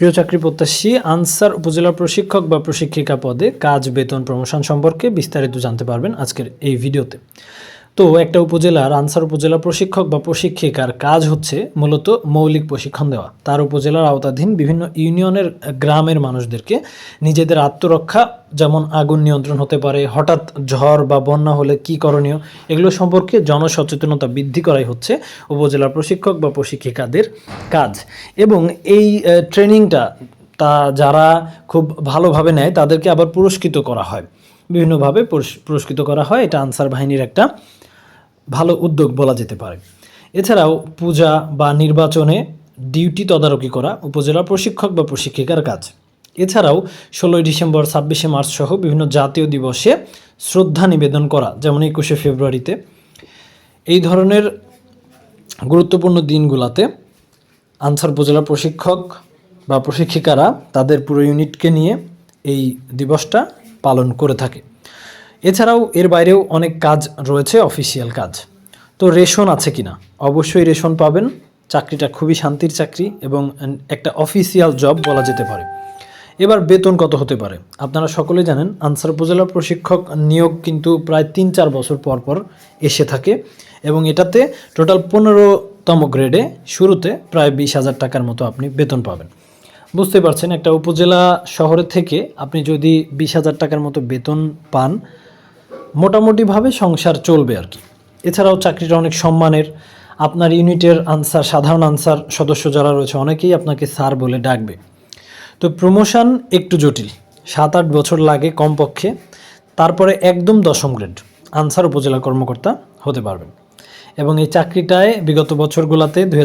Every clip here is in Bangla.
প্রিয় চাকরি প্রত্যাশী, আনসার উপজেলা প্রশিক্ষক বা প্রশিক্ষিকা পদে কাজ, বেতন, প্রমোশন সম্পর্কে বিস্তারিত জানতে পারবেন আজকের এই ভিডিওতে। তো একটা উপজেলার আনসার উপজেলা প্রশিক্ষক বা প্রশিক্ষিকার কাজ হচ্ছে মূলত মৌলিক প্রশিক্ষণ দেওয়া। তার উপজেলার আওতাধীন বিভিন্ন ইউনিয়নের গ্রামের মানুষদেরকে নিজেদের আত্মরক্ষা, যেমন আগুন নিয়ন্ত্রণ হতে পারে, হঠাৎ ঝড় বা বন্যা হলে কি করণীয়, এগুলো সম্পর্কে জনসচেতনতা বৃদ্ধি করাই হচ্ছে উপজেলা প্রশিক্ষক বা প্রশিক্ষিকাদের কাজ। এবং এই ট্রেনিংটা তা যারা খুব ভালোভাবে নেয়, তাদেরকে আবার পুরস্কৃত করা হয়। বিভিন্নভাবে পুরস্কৃত করা হয়। এটা আনসার বাহিনীর একটা ভালো উদ্যোগ বলা যেতে পারে। এছাড়াও পূজা বা নির্বাচনে ডিউটি তদারকি করা উপজেলা প্রশিক্ষক বা প্রশিক্ষিকার কাজ। এছাড়াও ষোলোই ডিসেম্বর, ছাব্বিশে মার্চ সহ বিভিন্ন জাতীয় দিবসে শ্রদ্ধা নিবেদন করা, যেমন একুশে ফেব্রুয়ারিতে। এই ধরনের গুরুত্বপূর্ণ দিনগুলোতে আনসার উপজেলা প্রশিক্ষক বা প্রশিক্ষিকারা তাদের পুরো ইউনিটকে নিয়ে এই দিবসটা পালন করে থাকে। এছাড়াও এর বাইরেও অনেক কাজ রয়েছে অফিসিয়াল কাজ। তো রেশন আছে কিনা? অবশ্যই রেশন পাবেন। চাকরিটা খুবই শান্তির চাকরি এবং একটা অফিসিয়াল জব বলা যেতে পারে। এবার বেতন কত হতে পারে? আপনারা সকলে জানেন, আনসার উপজেলা প্রশিক্ষক নিয়োগ কিন্তু প্রায় তিন চার বছর পর পর এসে থাকে এবং এটাতে টোটাল পনেরোতম গ্রেডে শুরুতে প্রায় বিশ হাজার টাকার মতো আপনি বেতন পাবেন। বুঝতে পারছেন, একটা উপজেলা শহরের থেকে আপনি যদি বিশ হাজার টাকার মতো বেতন পান মোটামুটিভাবে সংসার চলবে আর কি। এছাড়াও চাকরিটা অনেক সম্মানের আপনার ইউনিটের আনসার, সাধারণ আনসার সদস্য যারা রয়েছে, অনেকেই আপনাকে স্যার বলে ডাকবে। তো প্রমোশন একটু জটিল। সাত আট বছর লাগে কমপক্ষে। তারপরে একদম দশম গ্রেড। আনসার উপজেলা কর্মকর্তা হতে পারবেন। এবং এই চাকরিটায় বিগত বছরগুলোতে দুই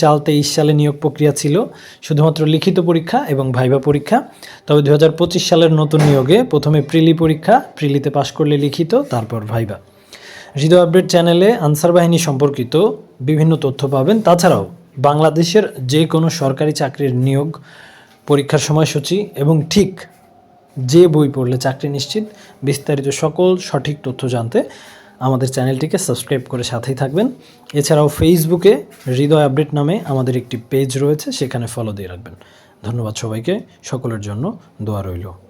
সাল, তেইশ সালে নিয়োগ প্রক্রিয়া ছিল, শুধুমাত্র লিখিত পরীক্ষা এবং ভাইবা পরীক্ষা। তবে দু হাজার পঁচিশ সালের নতুন নিয়োগে প্রথমে প্রিলি পরীক্ষা, প্রিলিতে পাশ করলে লিখিত, তারপর ভাইবা হৃদয় আপডেট চ্যানেলে আনসার বাহিনী সম্পর্কিত বিভিন্ন তথ্য পাবেন। তাছাড়াও বাংলাদেশের যে কোনো সরকারি চাকরির নিয়োগ পরীক্ষার সময়সূচি এবং ঠিক যে বই পড়লে চাকরি নিশ্চিত, বিস্তারিত সকল সঠিক তথ্য জানতে আমাদের চ্যানেলটিকে সাবস্ক্রাইব করে সাথেই থাকবেন। এছাড়াও ফেসবুকে হৃদয় আপডেট নামে আমাদের একটি পেজ রয়েছে, সেখানে ফলো দিয়ে রাখবেন। ধন্যবাদ সবাইকে। সকলের জন্য দোয়া রইল।